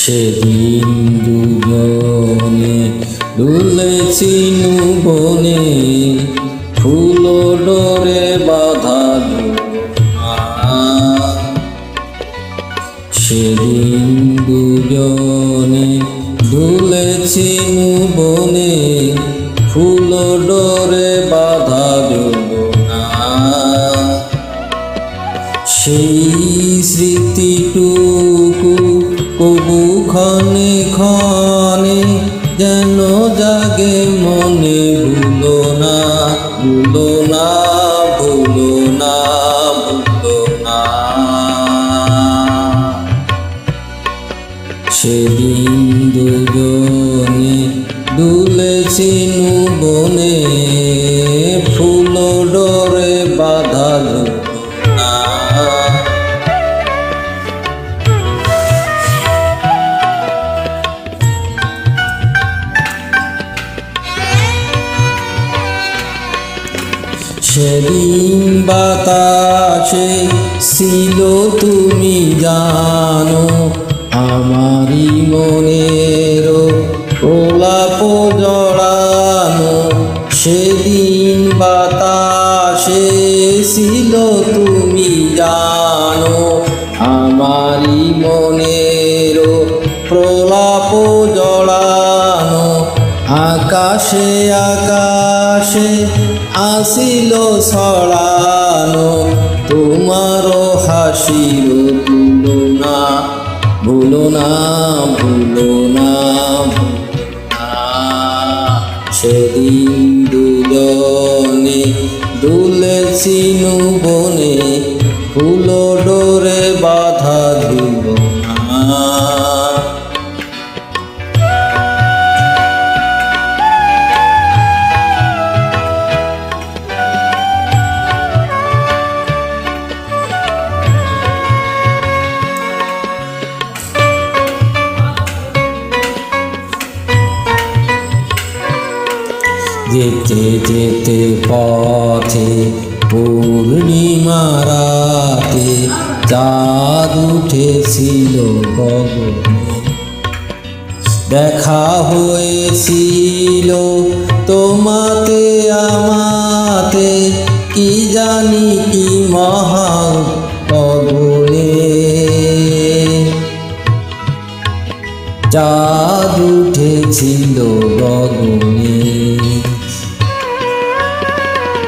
সেদিন দুজনে দুলেছি বনে ফুল ডোরে বাধা। সেদিন দুজনে দুলেছি বনে ফুল ডোরে বাধা জোড়া। সেই স্মৃতিটুকু কবু ক্ষণে ক্ষণে যেন জাগে মনে ভুলো না ভুলো না ভুলো না ভুলো না। সেদিন দুজনে দুলেছি বনে সেদিন বাতাসে ছিল তুমি জানো আমারই মনের প্রলাপ জড়ানো। সেদিন বাতাসে ছিল তুমি জানো আকাশে আকাশে আসিল ছড়ানো। তোমার হাসির ভুলো না ভুলো না ভুলো না। সেদিন দুজনে দুলেছি বনে ফুল যেতে যেতে পথে পূর্ণিমা রাতে চাঁদ উঠেছিল দেখা হয়েছিল তোমাতে আমাতে কি জানি কি মহা চাঁদ উঠেছিল গগনে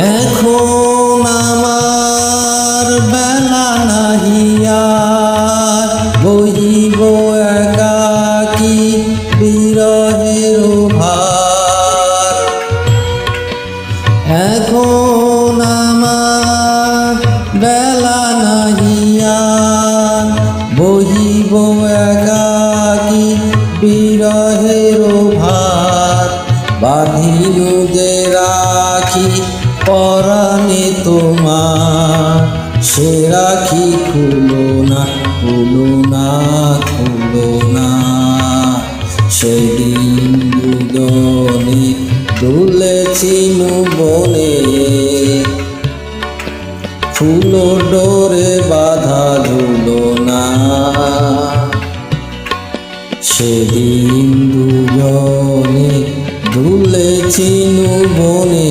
এখন আমার বেলা নাহিয়া বহিব একাকি বিরহের ভার এখন আমার বেলা নাহিয়া বহিব একাকি বিরহের ভার বাঁধিল যে রাখি পরাণে তোমার সে রাখি খুলো না খুলো না খুলো না। সেদিন দুজনে দুলেছি বনে ফুল ডোরে বাধা ধুলো না। সেদিন দুজনে দুলেছি বনে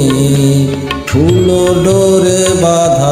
ডোরে বাধা।